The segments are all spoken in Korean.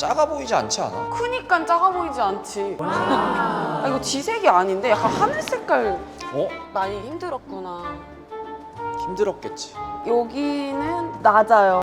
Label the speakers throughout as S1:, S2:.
S1: 작아 보이지 않지 않아?
S2: 크니까 작아 보이지 않지. 아, 이거 지색이 아닌데 약간 하늘 색깔
S1: 어?
S2: 많이 힘들었구나.
S1: 힘들었겠지.
S2: 여기는 낮아요.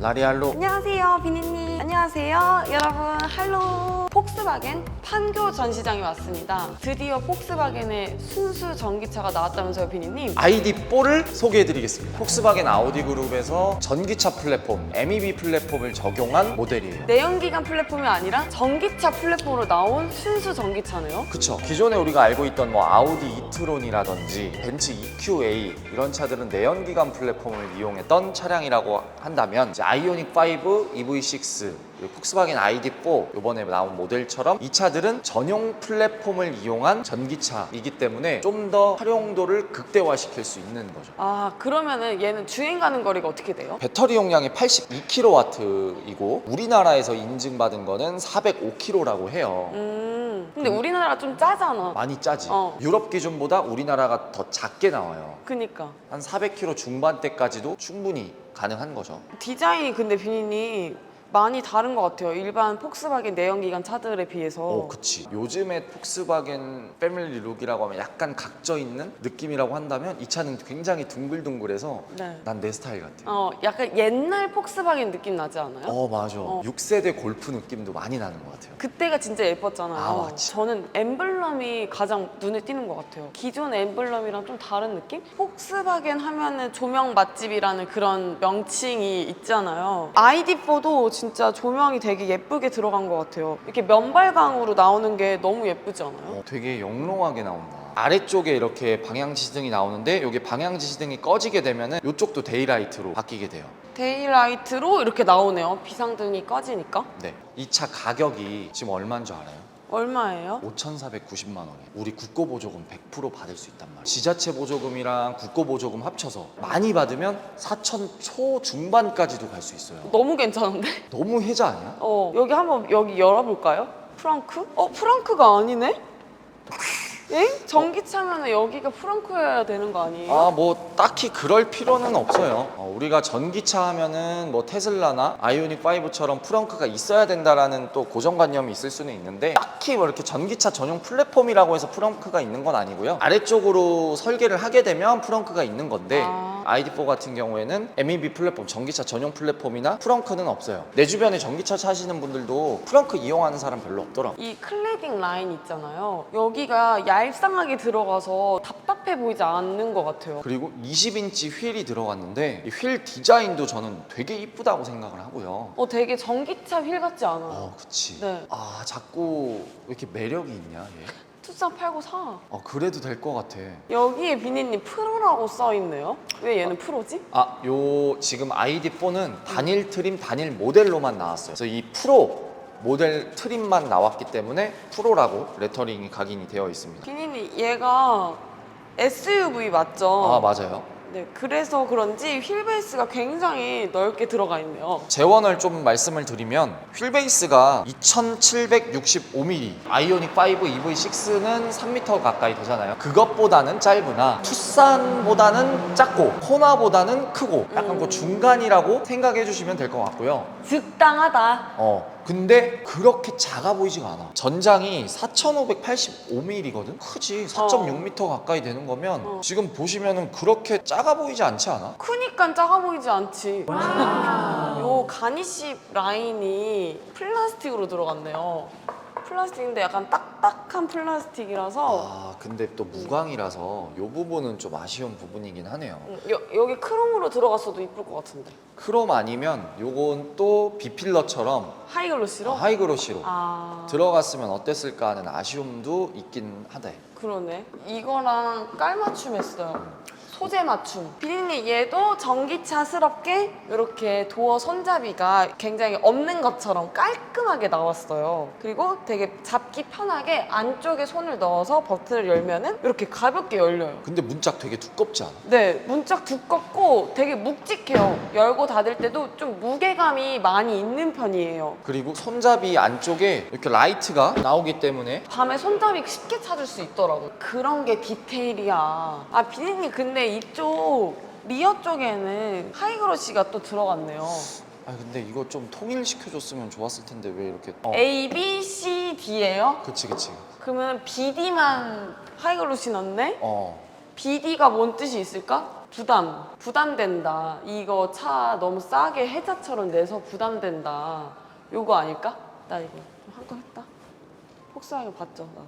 S1: 라리알로
S2: 안녕하세요, 비니님. 안녕하세요, 여러분. 할로. 폭스바겐 판교 전시장에 왔습니다. 드디어 폭스바겐의 순수 전기차가 나왔다면서요, 비니님?
S1: ID4를 소개해드리겠습니다. 폭스바겐 아우디 그룹에서 전기차 플랫폼, MEB 플랫폼을 적용한 모델이에요.
S2: 내연기관 플랫폼이 아니라 전기차 플랫폼으로 나온 순수 전기차네요.
S1: 그쵸. 기존에 우리가 알고 있던 뭐 아우디 이트론이라든지 벤츠 EQA 이런 차들은 내연기관 플랫폼을 이용했던 차량이라고 한다면 이제 아이오닉 5, EV6, 그리고 폭스바겐 ID4 이번에 나온 모델처럼 이 차들은 전용 플랫폼을 이용한 전기차이기 때문에 좀 더 활용도를 극대화시킬 수 있는 거죠.
S2: 아, 그러면은 얘는 주행 가는 거리가 어떻게 돼요?
S1: 배터리 용량이 82kW이고 우리나라에서 인증받은 거는 405kg라고 해요.
S2: 음, 근데 우리나라가 좀 짜잖아.
S1: 많이 짜지.
S2: 어.
S1: 유럽 기준보다 우리나라가 더 작게 나와요.
S2: 그니까.
S1: 한 400kg 중반대까지도 충분히 가능한 거죠.
S2: 디자인이 근데 비니님 많이 다른 것 같아요. 일반 폭스바겐 내연기관 차들에 비해서.
S1: 오, 그치. 요즘에 폭스바겐 패밀리 룩이라고 하면 약간 각져 있는 느낌이라고 한다면 이 차는 굉장히 둥글둥글해서
S2: 네.
S1: 난 내 스타일 같아.
S2: 어, 약간 옛날 폭스바겐 느낌 나지 않아요?
S1: 어, 맞아.
S2: 어.
S1: 6세대 골프 느낌도 많이 나는 것 같아요.
S2: 그때가 진짜 예뻤잖아요.
S1: 아, 맞지.
S2: 저는 엠블럼이 가장 눈에 띄는 것 같아요. 기존 엠블럼이랑 좀 다른 느낌? 폭스바겐 하면은 조명 맛집이라는 그런 명칭이 있잖아요. ID4도 진짜 조명이 되게 예쁘게 들어간 것 같아요. 이렇게 면발광으로 나오는 게 너무 예쁘지 않아요?
S1: 어, 되게 영롱하게 나온다. 아래쪽에 이렇게 방향 지시등이 나오는데 여기 방향 지시등이 꺼지게 되면은 이쪽도 데이라이트로 바뀌게 돼요.
S2: 데이라이트로 이렇게 나오네요. 비상등이 꺼지니까.
S1: 네. 이 차 가격이 지금 얼마인 줄 알아요?
S2: 얼마예요?
S1: 5,490만 원이에요. 우리 국고 보조금 100% 받을 수 있단 말이에요. 지자체 보조금이랑 국고 보조금 합쳐서 많이 받으면 4천 초 중반까지도 갈 수 있어요.
S2: 너무 괜찮은데?
S1: 너무 혜자 아니야?
S2: 어, 여기 한번 여기 열어볼까요? 프랑크? 어, 프랑크가 아니네? 엥? 전기차면 여기가 프랑크여야 되는 거 아니에요?
S1: 아, 뭐 딱히 그럴 필요는 없어요. 어, 우리가 전기차 하면은 뭐 테슬라나 아이오닉 5처럼 프렁크가 있어야 된다라는 또 고정관념이 있을 수는 있는데 딱히 뭐 이렇게 전기차 전용 플랫폼이라고 해서 프렁크가 있는 건 아니고요. 아래쪽으로 설계를 하게 되면 프렁크가 있는 건데
S2: 아.
S1: ID4 같은 경우에는 MEB 플랫폼, 전기차 전용 플랫폼이나 프렁크는 없어요. 내 주변에 전기차 차시는 분들도 프렁크 이용하는 사람 별로 없더라고.
S2: 이 클레딩 라인 있잖아요. 여기가 얄쌍하게 들어가서 답답해 보이지 않는 것 같아요.
S1: 그리고 20인치 휠이 들어갔는데 이 휠 디자인도 저는 되게 이쁘다고 생각을 하고요.
S2: 어, 되게 전기차 휠 같지 않아요?
S1: 어, 그치.
S2: 네.
S1: 아, 자꾸 왜 이렇게 매력이 있냐, 얘?
S2: 투싼 팔고 사.
S1: 어, 그래도 될 것 같아.
S2: 여기에 비니님 프로라고 써있네요. 왜 얘는 프로지?
S1: 아, 요 지금 ID4는 단일 트림, 단일 모델로만 나왔어요. 그래서 이 프로 모델 트림만 나왔기 때문에 프로라고 레터링이 각인이 되어 있습니다.
S2: 비니님 얘가 SUV 맞죠?
S1: 아, 맞아요.
S2: 네, 그래서 그런지 휠 베이스가 굉장히 넓게 들어가 있네요.
S1: 재원을 좀 말씀을 드리면 휠베이스가 2765mm 아이오닉 5 EV6는 3m 가까이 되잖아요 그것보다는 짧으나 투싼보다는 작고 코나보다는 크고 약간 그 중간이라고 생각해 주시면 될 것 같고요
S2: 적당하다.
S1: 어 근데 그렇게 작아 보이지가 않아 전장이 4585mm거든 크지 4.6m 가까이 되는 거면
S2: 어.
S1: 지금 보시면은 그렇게 작아 보이지 않지 않아?
S2: 크니까 작아 보이지 않지. 요 가니십 라인이 플라스틱으로 들어갔네요. 플라스틱인데 약간 딱딱한 플라스틱이라서
S1: 아 근데 또 무광이라서 요 부분은 좀 아쉬운 부분이긴 하네요
S2: 음, 여, 여기 크롬으로 들어갔어도 이쁠 것 같은데.
S1: 크롬 아니면 요건 또 비필러처럼
S2: 하이글로시로?
S1: 하이그로시로
S2: 아
S1: 들어갔으면 어땠을까 하는 아쉬움도 있긴 하대
S2: 그러네. 이거랑 깔맞춤 했어요. 소재 맞춤. 비니님 얘도 전기차스럽게 이렇게 도어 손잡이가 굉장히 없는 것처럼 깔끔하게 나왔어요. 그리고 되게 잡기 편하게 안쪽에 손을 넣어서 버튼을 열면은 이렇게 가볍게 열려요.
S1: 근데 문짝 되게 두껍지 않아?
S2: 네, 문짝 두껍고 되게 묵직해요. 열고 닫을 때도 좀 무게감이 많이 있는 편이에요.
S1: 그리고 손잡이 안쪽에 이렇게 라이트가 나오기 때문에
S2: 밤에 손잡이 쉽게 찾을 수 있더라고요. 그런 게 디테일이야. 아, 비니님 근데 이쪽 리어 쪽에는 하이그로시가 또 들어갔네요.
S1: 아 근데 이거 좀 통일시켜줬으면 좋았을 텐데 왜 이렇게 어.
S2: A, B, C, D예요?
S1: 그치 그치
S2: 그러면 BD만 하이글로 신었네?
S1: 어
S2: BD가 뭔 뜻이 있을까? 부담. 부담된다. 이거 차 너무 싸게 해자처럼 내서 부담된다. 요거 아닐까? 나 이거 한 거 했다. 폭스하게 봤죠, 나.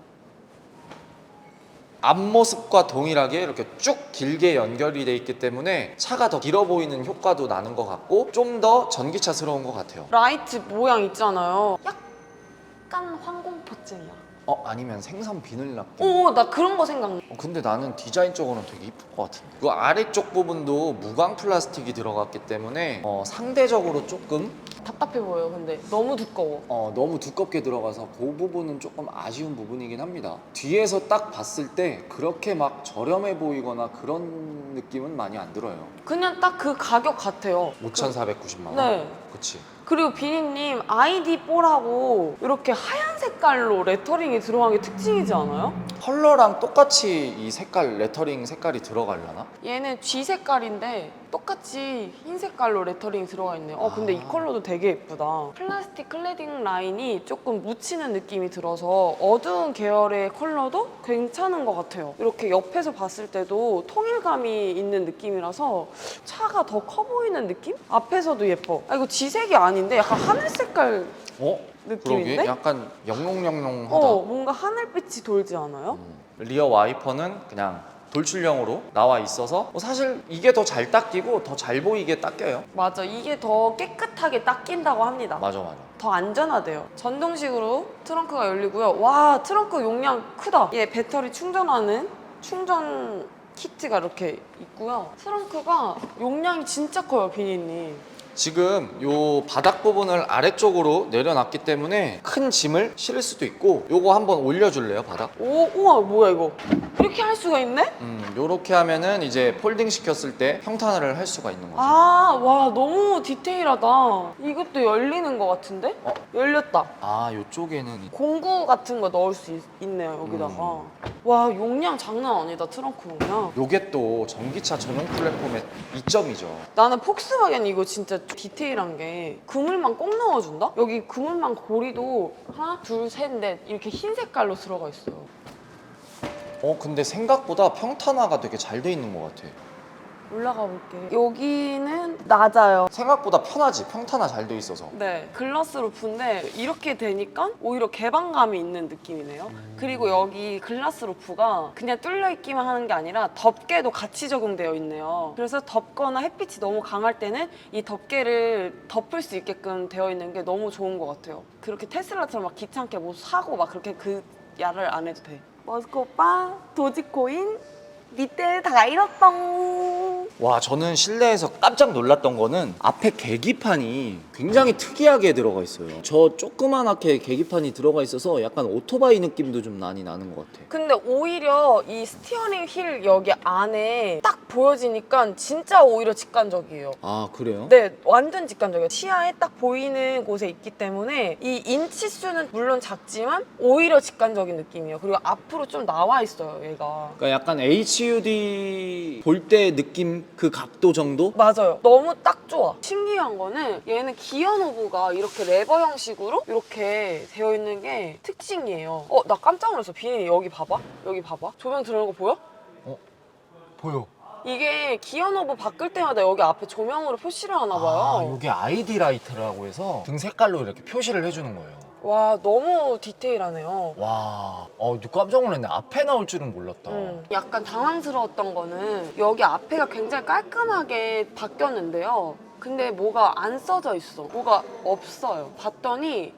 S1: 앞모습과 동일하게 이렇게 쭉 길게 연결이 돼 있기 때문에 차가 더 길어 보이는 효과도 나는 것 같고 좀 더 전기차스러운 것 같아요
S2: 라이트 모양 있잖아요. 약간 황공포증이야.
S1: 어 아니면 생선 비늘 납기
S2: 오, 나 그런 거 생각나.
S1: 어, 근데 나는 디자인적으로는 되게 이쁠 것 같은데 그 아래쪽 부분도 무광 플라스틱이 들어갔기 때문에 어, 상대적으로 조금
S2: 답답해 보여, 근데. 너무 두꺼워.
S1: 어, 너무 두껍게 들어가서 그 부분은 조금 아쉬운 부분이긴 합니다 뒤에서 딱 봤을 때 그렇게 막 저렴해 보이거나 그런 느낌은 많이 안 들어요
S2: 그냥 딱 그 가격 같아요.
S1: 5,490만 원
S2: 네.
S1: 그치
S2: 그리고 비니님 아이디4라고 이렇게 하얀 색깔로 레터링이 들어간 게 특징이지 않아요?
S1: 컬러랑 똑같이 이 색깔 레터링 색깔이 들어가려나?
S2: 얘는 G 색깔인데 똑같이 흰 색깔로 레터링이 들어가 있네요. 어 근데 이
S1: 아.
S2: 컬러도 되게 예쁘다. 플라스틱 클래딩 라인이 조금 묻히는 느낌이 들어서 어두운 계열의 컬러도 괜찮은 것 같아요. 이렇게 옆에서 봤을 때도 통일감이 있는 느낌이라서 차가 더 커 보이는 느낌? 앞에서도 예뻐. 아 이거 지색이 아닌데 약간 하늘 색깔
S1: 어?
S2: 느낌인데?
S1: 그러게 약간 영롱영롱하다
S2: 어 뭔가 하늘빛이 돌지 않아요?
S1: 음. 리어 와이퍼는 그냥 돌출형으로 나와 있어서 뭐 사실 이게 더 잘 닦이고 더 잘 보이게 닦여요
S2: 맞아 이게 더 깨끗하게 닦인다고 합니다.
S1: 맞아 맞아
S2: 더 안전하대요. 전동식으로 트렁크가 열리고요. 와, 트렁크 용량 크다. 얘 배터리 충전하는 충전 키트가 이렇게 있고요. 트렁크가 용량이 진짜 커요, 비니님.
S1: 지금 요 바닥 부분을 아래쪽으로 내려놨기 때문에 큰 짐을 실을 수도 있고 요거 한번 올려줄래요 바닥?
S2: 오, 우와, 뭐야 이거? 이렇게 할 수가 있네?
S1: 음 요렇게 하면은 이제 폴딩 시켰을 때 평탄화를 할 수가 있는 거죠
S2: 아, 와, 너무 디테일하다. 이것도 열리는 것 같은데?
S1: 어?
S2: 열렸다.
S1: 아 요쪽에는 이-
S2: 공구 같은 거 넣을 수 있, 네요 여기다가. 와, 용량 장난 아니다, 트렁크 용량.
S1: 요게 또 전기차 전용 플랫폼의 이점이죠
S2: 나는 폭스바겐 이거 진짜 디테일한 게 그물망 꼭 넣어준다? 여기 그물망 고리도 하나, 둘, 셋, 넷 이렇게 흰 색깔로 들어가 있어요.
S1: 어 근데 생각보다 평탄화가 되게 잘 돼 있는 것 같아
S2: 올라가 볼게. 여기는 낮아요.
S1: 생각보다 편하지 평탄화 잘 돼 있어서
S2: 네, 글라스 루프인데 이렇게 되니까 오히려 개방감이 있는 느낌이네요. 그리고 여기 글라스 루프가 그냥 뚫려 있기만 하는 게 아니라 덮개도 같이 적용되어 있네요. 그래서 덥거나 햇빛이 너무 강할 때는 이 덮개를 덮을 수 있게끔 되어 있는 게 너무 좋은 것 같아요. 그렇게 테슬라처럼 막 귀찮게 뭐 사고 막 그렇게 그 야를 안 해도 돼. 머스코 오빠, 도지코인, 밑에 다 잃었덩.
S1: 와 저는 실내에서 깜짝 놀랐던 거는 앞에 계기판이 굉장히 특이하게 들어가 있어요 저 조그만하게 계기판이 들어가 있어서 약간 오토바이 느낌도 좀 많이 나는 것 같아
S2: 근데 오히려 이 스티어링 휠 여기 안에 딱 보여지니까 진짜 오히려 직관적이에요.
S1: 아 그래요?
S2: 네, 완전 직관적이에요. 시야에 딱 보이는 곳에 있기 때문에 이 인치 수는 물론 작지만 오히려 직관적인 느낌이에요. 그리고 앞으로 좀 나와 있어요, 얘가.
S1: 그러니까 약간 HUD 볼 때 느낌 그 각도 정도?
S2: 맞아요. 너무 딱 좋아. 신기한 거는 얘는 기어 노브가 이렇게 레버 형식으로 이렇게 되어 있는 게 특징이에요. 어, 나 깜짝 놀랐어. 비니 여기 봐봐. 여기 봐봐. 조명 들어오는 거 보여?
S1: 보여
S2: 이게 기어 노브 바꿀 때마다 여기 앞에 조명으로 표시를 하나 봐요.
S1: 아 이게 아이디 라이트라고 해서 등 색깔로 이렇게 표시를 해주는 거예요
S2: 와, 너무 디테일하네요.
S1: 와, 어, 깜짝 놀랐네. 앞에 나올 줄은 몰랐다.
S2: 음, 약간 당황스러웠던 거는 여기 앞에가 굉장히 깔끔하게 바뀌었는데요. 근데 뭐가 안 써져 있어. 뭐가 없어요. 봤더니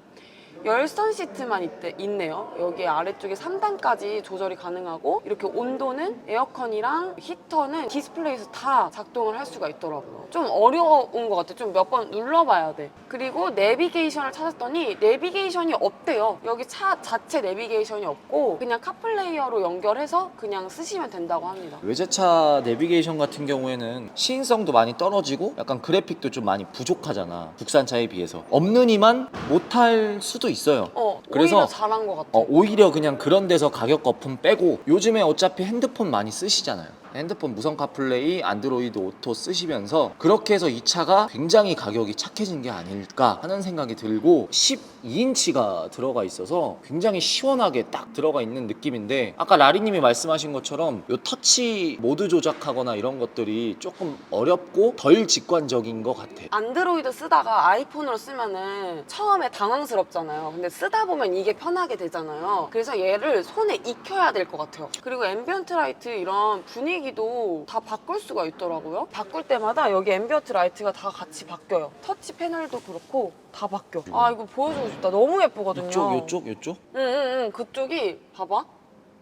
S2: 열선 시트만 있대, 있네요. 여기 아래쪽에 3단까지 조절이 가능하고 이렇게 온도는 에어컨이랑 히터는 디스플레이에서 다 작동을 할 수가 있더라고요. 좀 어려운 것 같아. 좀몇 번 눌러봐야 돼. 그리고 내비게이션을 찾았더니 내비게이션이 없대요. 여기 차 자체 내비게이션이 없고 그냥 카플레이어로 연결해서 그냥 쓰시면 된다고 합니다.
S1: 외제차 내비게이션 같은 경우에는 시인성도 많이 떨어지고 약간 그래픽도 좀 많이 부족하잖아. 국산차에 비해서. 없는 이만 못할 수도 있어요.
S2: 어,
S1: 그래서-
S2: 오히려 잘한 것 같아.
S1: 어, 오히려 그냥 그런 데서 가격 거품 빼고 요즘에 어차피 핸드폰 많이 쓰시잖아요. 핸드폰 무선 카플레이, 안드로이드 오토 쓰시면서 그렇게 해서 이 차가 굉장히 가격이 착해진 게 아닐까 하는 생각이 들고 12인치가 들어가 있어서 굉장히 시원하게 딱 들어가 있는 느낌인데 아까 라리님이 말씀하신 것처럼 요 터치 모드 조작하거나 이런 것들이 조금 어렵고 덜 직관적인 것 같아요.
S2: 안드로이드 쓰다가 아이폰으로 쓰면은 처음에 당황스럽잖아요. 근데 쓰다 보면 이게 편하게 되잖아요. 그래서 얘를 손에 익혀야 될 것 같아요. 그리고 앰비언트 라이트 이런 분위기도 다 바꿀 수가 있더라고요. 바꿀 때마다 여기 앰비언트 라이트가 다 같이 바뀌어요. 터치 패널도 그렇고 다 바뀌어. 아 이거 보여주고 싶다. 너무 예쁘거든요.
S1: 이쪽, 이쪽, 이쪽?
S2: 응응응 그쪽이 봐봐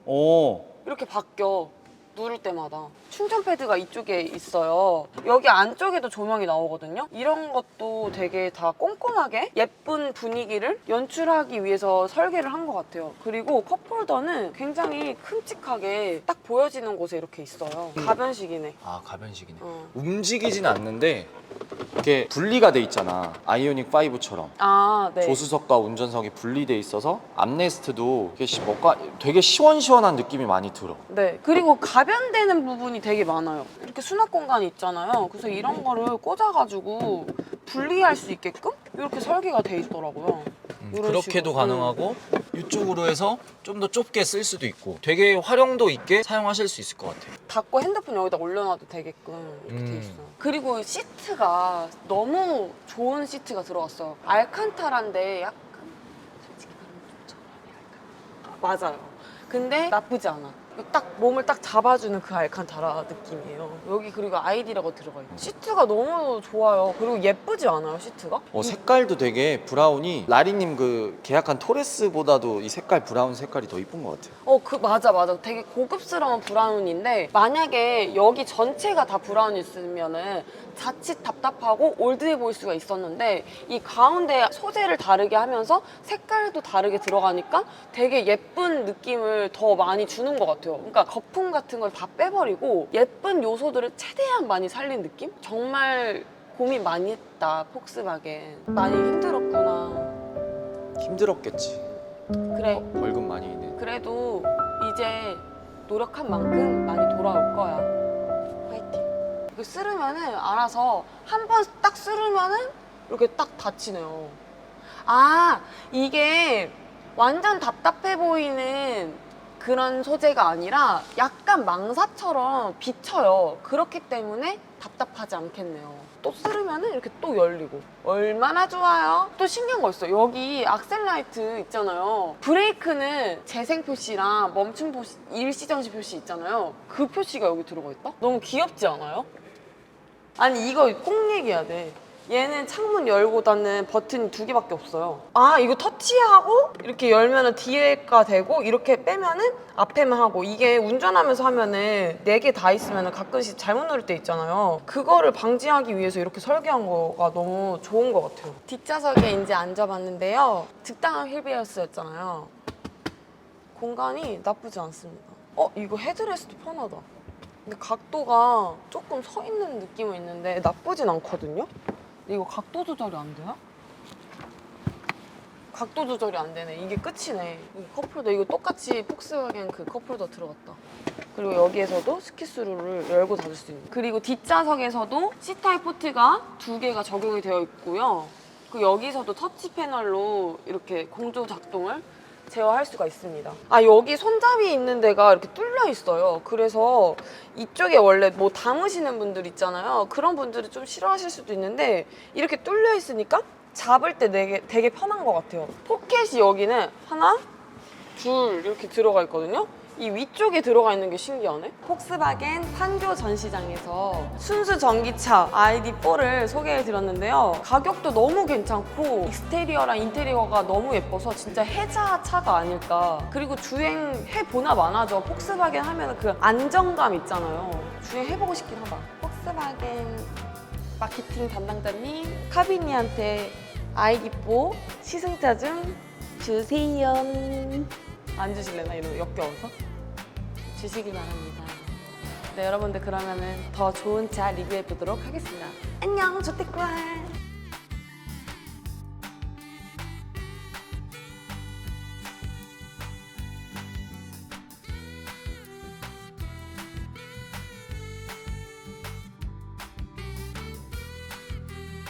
S1: 오.
S2: 이렇게 바뀌어 누를 때마다 충전 패드가 이쪽에 있어요. 여기 안쪽에도 조명이 나오거든요. 이런 것도 되게 다 꼼꼼하게 예쁜 분위기를 연출하기 위해서 설계를 한 것 같아요. 그리고 컵홀더는 굉장히 큼직하게 딱 보여지는 곳에 이렇게 있어요. 가변식이네.
S1: 아, 가변식이네.
S2: 어.
S1: 움직이진 않는데 이렇게 분리가 돼 있잖아. 아이오닉 5처럼.
S2: 아, 네.
S1: 조수석과 운전석이 분리돼 있어서 암레스트도 이게 뭔가 되게 시원시원한 느낌이 많이 들어.
S2: 네. 그리고 가변되는 부분이 되게 많아요. 이렇게 수납 공간이 있잖아요. 그래서 이런 거를 꽂아가지고 분리할 수 있게끔 이렇게 설계가 돼 있더라고요. 이런
S1: 그렇게도
S2: 식으로.
S1: 가능하고 이쪽으로 해서 좀 더 좁게 쓸 수도 있고 되게 활용도 있게 사용하실 수 있을 것 같아요.
S2: 닫고 핸드폰 여기다 올려놔도 되게끔 이렇게 돼
S1: 음.
S2: 있어요. 그리고 시트가 너무 좋은 시트가 들어왔어요. 알칸타라인데 약간 솔직히 말하면 좀 저렴해 알칸타. 맞아요. 근데 나쁘지 않아. 딱 몸을 딱 잡아주는 그 알칸타라 느낌이에요. 여기 그리고 아이디라고 들어가 있고 시트가 너무 좋아요. 그리고 예쁘지 않아요 시트가?
S1: 어,
S2: 이-
S1: 색깔도 되게 브라운이 라리님 그 계약한 토레스보다도 이 색깔 브라운 색깔이 더 이쁜 것 같아요.
S2: 어, 그 맞아 맞아. 되게 고급스러운 브라운인데 만약에 여기 전체가 다 브라운이었으면은 자칫 답답하고 올드해 보일 수가 있었는데 이 가운데 소재를 다르게 하면서 색깔도 다르게 들어가니까 되게 예쁜 느낌을 더 많이 주는 것 같아요. 그러니까 거품 같은 걸 다 빼버리고 예쁜 요소들을 최대한 많이 살린 느낌? 정말 고민 많이 했다 폭스바겐. 많이 힘들었구나.
S1: 힘들었겠지.
S2: 그래.
S1: 어, 벌금 많이 있는.
S2: 그래도 이제 노력한 만큼 많이 돌아올 거야. 화이팅. 이거 쓰르면은 알아서 한 번 딱 쓰르면은 이렇게 딱 닫히네요. 아, 이게 완전 답답해 보이는 그런 소재가 아니라 약간 망사처럼 비쳐요. 그렇기 때문에 답답하지 않겠네요. 또 쓰르면은 이렇게 또 열리고. 얼마나 좋아요? 또 신기한 거 있어. 여기 악셀 라이트 있잖아요. 브레이크는 재생 표시랑 멈춤 표시, 일시정지 표시 있잖아요. 그 표시가 여기 들어가 있다? 너무 귀엽지 않아요? 아니 이거 꼭 얘기해야 돼. 얘는 창문 열고 닫는 버튼이 두 개밖에 없어요. 아 이거 터치하고 이렇게 열면은 뒤에가 되고 이렇게 빼면은 앞에만 하고 이게 운전하면서 하면은 네 개 다 있으면은 가끔씩 잘못 누를 때 있잖아요. 그거를 방지하기 위해서 이렇게 설계한 거가 너무 좋은 것 같아요. 뒷좌석에 이제 앉아봤는데요. 적당한 휠베어스였잖아요. 공간이 나쁘지 않습니다. 어 이거 헤드레스트 편하다. 근데 각도가 조금 서 있는 느낌은 있는데 나쁘진 않거든요. 이거 각도 조절이 안 되나? 각도 조절이 안 되네. 이게 끝이네. 이 컵홀더 이거 똑같이 폭스바겐 그 컵홀더 들어갔다. 그리고 여기에서도 스키스루를 열고 닫을 수 있는. 그리고 뒷좌석에서도 C타입 포트가 두 개가 적용이 되어 있고요. 그 여기서도 터치 패널로 이렇게 공조 작동을 제어할 수가 있습니다. 아 여기 손잡이 있는 데가 이렇게 뚫려 있어요. 그래서 이쪽에 원래 뭐 담으시는 분들 있잖아요. 그런 분들은 좀 싫어하실 수도 있는데 이렇게 뚫려 있으니까 잡을 때 되게, 되게 편한 것 같아요. 포켓이 여기는 하나, 둘 이렇게 들어가 있거든요. 이 위쪽에 들어가 있는 게 신기하네. 폭스바겐 판교 전시장에서 순수 전기차 ID4를 소개해 드렸는데요. 가격도 너무 괜찮고 익스테리어랑 인테리어가 너무 예뻐서 진짜 해자 차가 아닐까. 그리고 주행해 보나 마나죠. 폭스바겐 하면 그 안정감 있잖아요. 주행해보고 싶긴 하다. 폭스바겐 마케팅 담당자님 카비니한테 ID4 시승차 좀 주세요. 안 주실래나 이러고 역겨워서 주시기 바랍니다. 네 여러분들 그러면은 더 좋은 차 리뷰해 보도록 하겠습니다. 안녕 조태꿀.